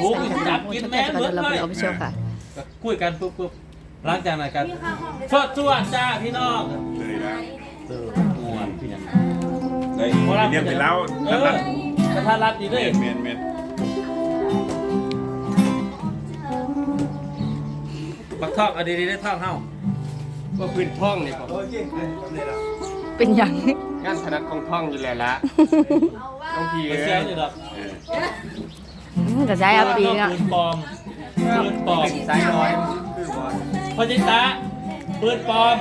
ปุ๊บจับกินแม่งก็เบิดเราเลไปยออฟฟิเชียลค่ะคุยกันปุ๊บปุ๊บหลังจากนั้นกันชดชวดจ้าพี่น้องเลยนะเออม่วนพี่ยังได้เรียกไปแล้วเอนั่นอนั่นกระทะรัดดีเมด้วยนเมนเมนบักทอกเอาดีๆได้ทอกเฮาว่าพื้นท่องนี่ผมเป็นหยังงานถนัดของท่องอยู่แล้วละบางทีไปเอ้เสียงยนี่ดอกอืม กระจายอาปีเนาะปืนปลอมปืนปลอมสายน้อยคือว่าพอจิตะปืนปลอม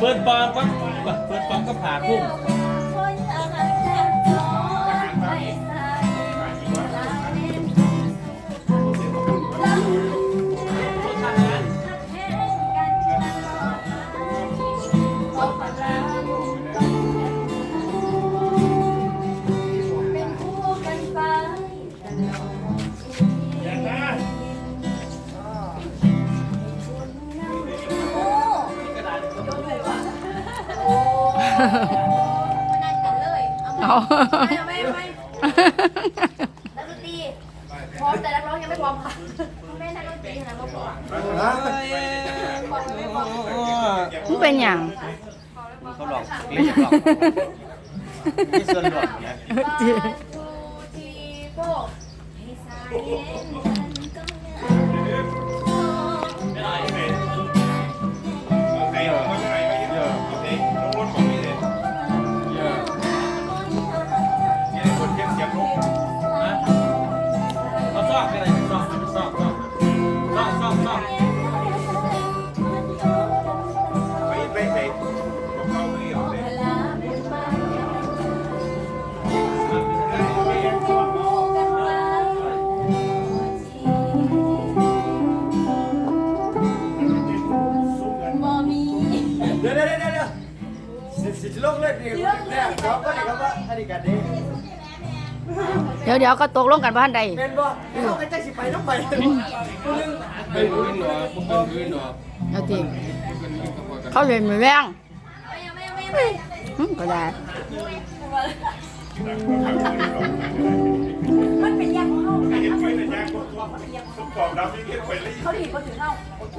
ปืนปลอมก็ปืนปลอมก็ผ่าพุ่ง อมแต่นักร้องยังไม่พร้อมค่ะแม่นักดนตรีนะก็พร้อมพร้อมไม่พร้อมมันเป็นหยังเขาหลอกเล่นหลอกมีส่วนหลอกนะ One, ครับว่าอันนี้กันดีเดี๋ยวเดี๋ยวก็ตกลงกันบ้านใดเป็นบ่เขาก็จะสิไปต้องไปเป็นพื้นหนอเป็นพื้นหนอเอาจริงเป็นพื้นกระบอกกันเขาเล่นไม่แรงไม่ไม่ไม่ไม่อืมก็ได้มันเป็นยาของเฮาเห็นไฟในยางคนทุกกรอบดำนี่เรียกไปเลยเขาดีบ่ถึงเฮาโอเค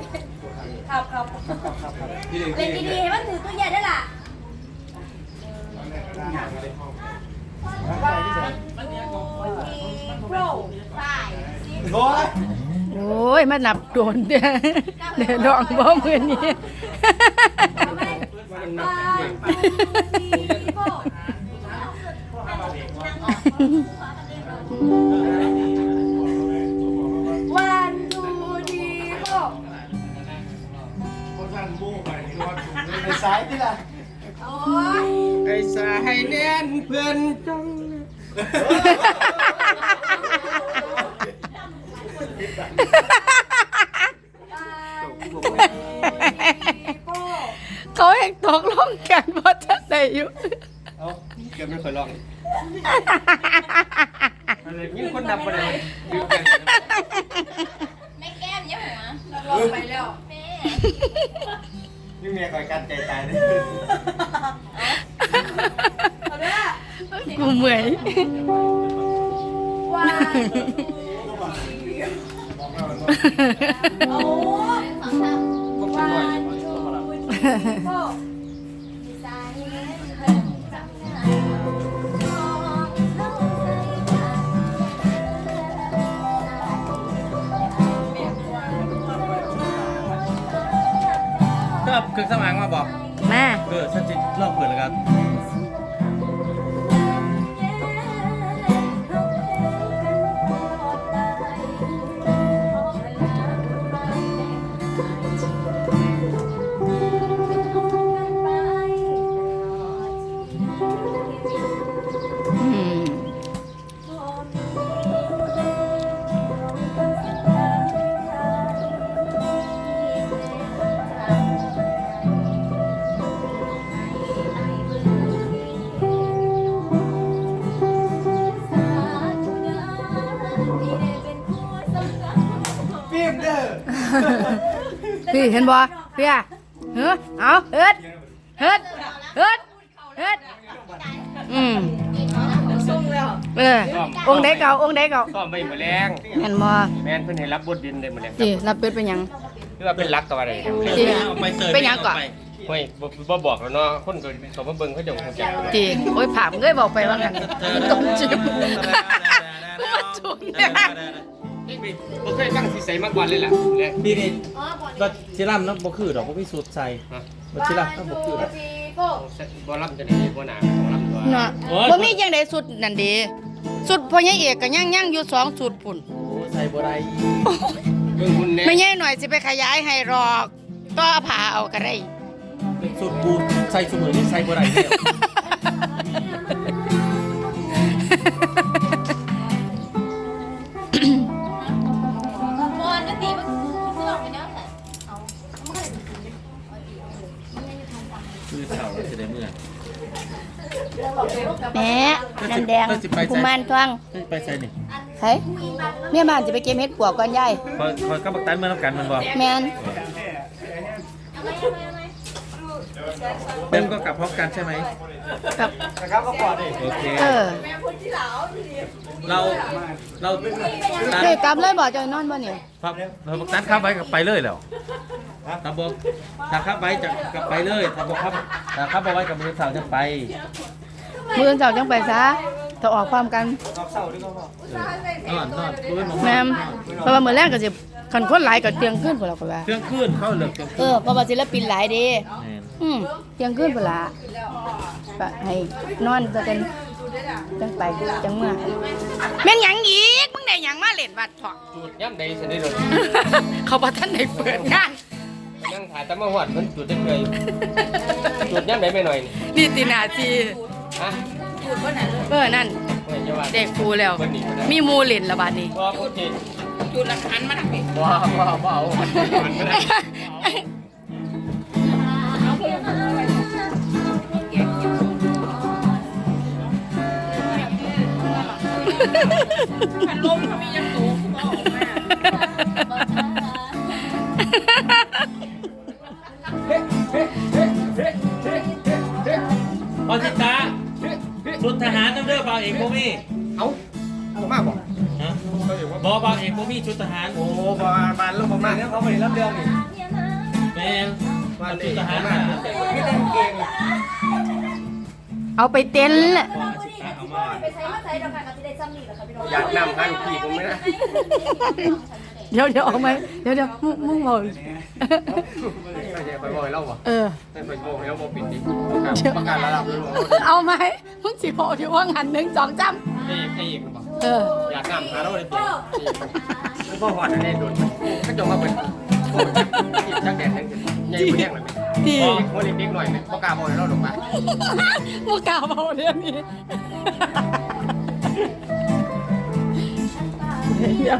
ครับครับที่หนึ่งเล่นดีๆให้มันถือตู้เย็นได้ล่ะ โอ้ยโอ้ยมันนับโดนเด้อเดี๋ยวลองบ่มือนี้ สายแน่นเพื่อนจังวันทีโฟเขาเองตกลงกันว่าจะได้อยู่เอาเกือบไม่เคยลองอะไรมีคนนับไปเลยอยู่กันไม่แก้มเยอะหัวเราลงไปแล้วแม่นี่เมียคอยกันใจตายเลยเอาเด้อ กูเมื่อยวันโอ้วันทูทีโฟก็เครื่องสมางมาบอก มา เออฉันจะลองเปิดแล้วกัน ฟิล์มเด้อพี่เห็นบ่พี่อะเฮ้อเอาเฮ็ดเฮ็ดเฮ็ดเฮ็ดอืมส่งแล้วเออองค์ใดเก่าองค์ใดเก่าก็ไม่มาแรงแม่นบ่แม่นเพิ่นให้รับบทดินได้มาแรงจีรับเป็ดเป็นหยังคือว่าเป็นรักกับอะไรครับจีเอาไปเติร์เป็นหยังก่อนเฮ้ยบ่บ่บอกแล้วเนาะคนก็เขามาเบิ่งเขาจะคงจักจีโอ้ยผามเงยบอกไปว่ากันต้มจิ้ม มาจุนเนี่ยบ่เคยฟังสิใส่มาก่อนเลยล่ะแรงปีนี้อ๋อบ่ก็ชิลัมเนาะบ่คือดอกบ่มีสูตรใส่ฮะบ่ชิลัมเนาะบ่คือดอกจีโก้บ่รับจะได้บ่หนาต้องรับตัวเนาะบ่มีจังไดสุดนั่นเด้สุดพ่อใหญ่เอกก็ยังยังอยู่สองสุดพุ่นโอ้ใส่บ่ได้เบิ่งคุณแน่ไม่ใหญ่หน่อยสิไปขยายให้หรอกต่อผ่าเอาก็ได้เป็นสูตรกูใส่เสมอนี่ใส่บ่ได้แล้ว กุมารทองเฮ้ยไปใส่นี่ไผเมียบ้านจะไปเก็บเห็ดปวกก่อนยายคอยคอยกับบักตันเมื่อนํกันมันบ่แม่นเอาไหมเอาไหมเอาไหมเต็มก็กลับพร้อมกันใช่ไหมครับนะครับก็ปอดดิโอเคเออเราเราตันเด็กกลับเลยบ่จะนอนบ่เนี่ยครับเราบักตันขับไปกับไปเลยแล้วถ้าบอกถ้าขับไปจะกลับไปเลยถ้าบอกขับถ้าขับบ่ไว้กับมือเฒ่าจะไปมื้อเช้าจังไปซะ ถ้าออกพร้อมกันรอบเสาร์ด้วยก็พอนอนนอนดูเป็นหมอแม่มเพราะว่ามื้อแรกก็สิคันคนหลายก็เที่ยงคืนพุ่นแล้วก็ว่าเครื่องขึ้นเข้าเลิกเครื่องเอขึ้นอเพราะว่าศิลปินหลายเด้ แม่นอืมเที่ยงคืนพุ่นล่ะก็ให้นอนซะกันจังไปจังเมื่อแม่นหยังอีกมึงได้หยังมาเล่นบัดเถาะ จุดย่ำใดสิได้โดนเขาบ่ทันได้เปิดงานนั่งถ่ายแต่มาฮอดเพิ่นจุดได้เลยจุดย่ำใดไม่หน่อยนี่นี่ตินาทีฮะ เออนั่นเฮ้ยอย่าว่าเด็กครูแล้วเพิ่นนี่บ่ได้มีหมูเล่นละบาดนี้บ่พูดผิดจุดหลักฐานมาหนักบ่บ่บ่เอามันไม่ได้พอารน้ำเด้อบ่าวเอกบ่มีเอ้าเอามาบ่ฮะบ่บ่าวเอกบ่มีชุดทหารโอ้บานบานลงประมาณเนี่ยเขาไปรับเรื่องนี่แม่นบานชุดทหารมามาพี่เต้นเก่งเอาไปเต้นแหละพอสิตาเอามาไปใช้มาใช้ดอกกันกับที่ได้ซ้ำนี่แหละค่ะพี่น้องอยากนำทางพี่ผมไหมนะ เดี๋ยวเดี๋ยวออกมาเดี๋ยวเดี๋ยวมึงมึงบอกไม่ใช่ไปบอกให้เราบ่เออให้ไปบอกให้เราบ่ปิดดิประกาศระดับเลยว่าเอาไหมมึงสิบอกอยู่ว่างันหนึ่งสองจให้ให้อีกบ่ำเออ อยากนำหาเราเลยเปลี่ยนไม่พอหอดอันนี้โดนก็จงมาเป็นโอ้ยจังแดดจังใหญ่บ่แดงเลยที่โอ้ยเด็กๆหน่อยประกาศบอกให้เราลงมามึงกล่าวเอาเรื่องนี้เดี๋ยว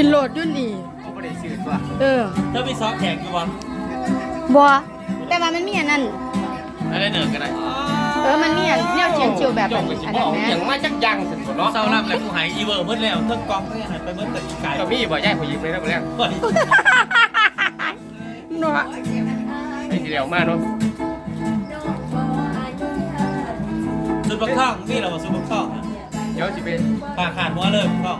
กินรถเมล์กินโหลดอยู่นี่เขาผู้ใดซื้อตัวเออเธอมีซอฟแขกอยู่บ่บัวแต่ว่ามันมีอันนั้นอะไรเหนือกันได้เออมันมีอันแนวเชียงชิวแบบจอังนไปสิอันบนั้อนกแหอย่างมมาจักยังถึงเนาะเศร้ารับแล้วกูหายอีเวอร์หมดแล้วทั้งกองทั้งหายไปหมดแต่อีไก่ก็มีบ่ย่ายผู้หญิงไปแล้วแล้วเฮ้ยเนาะไอ้ที่แล้วมาเนาะสุดบักท่องนี่เราสุดบักท่องเดี๋ยวสิไปปากขาดหัวเลยบักท่อง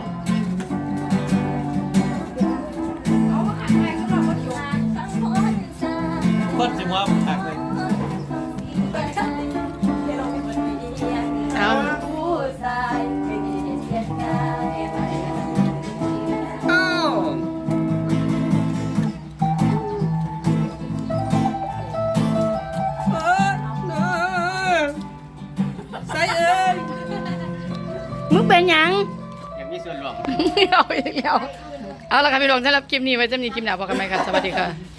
เอาอีกแล้ว เอาละค่ะพี่น้องสำหรับคลิปนี้ไว้จะมีคลิปหน้าพบกันไหมครับสวัสดีค่ะ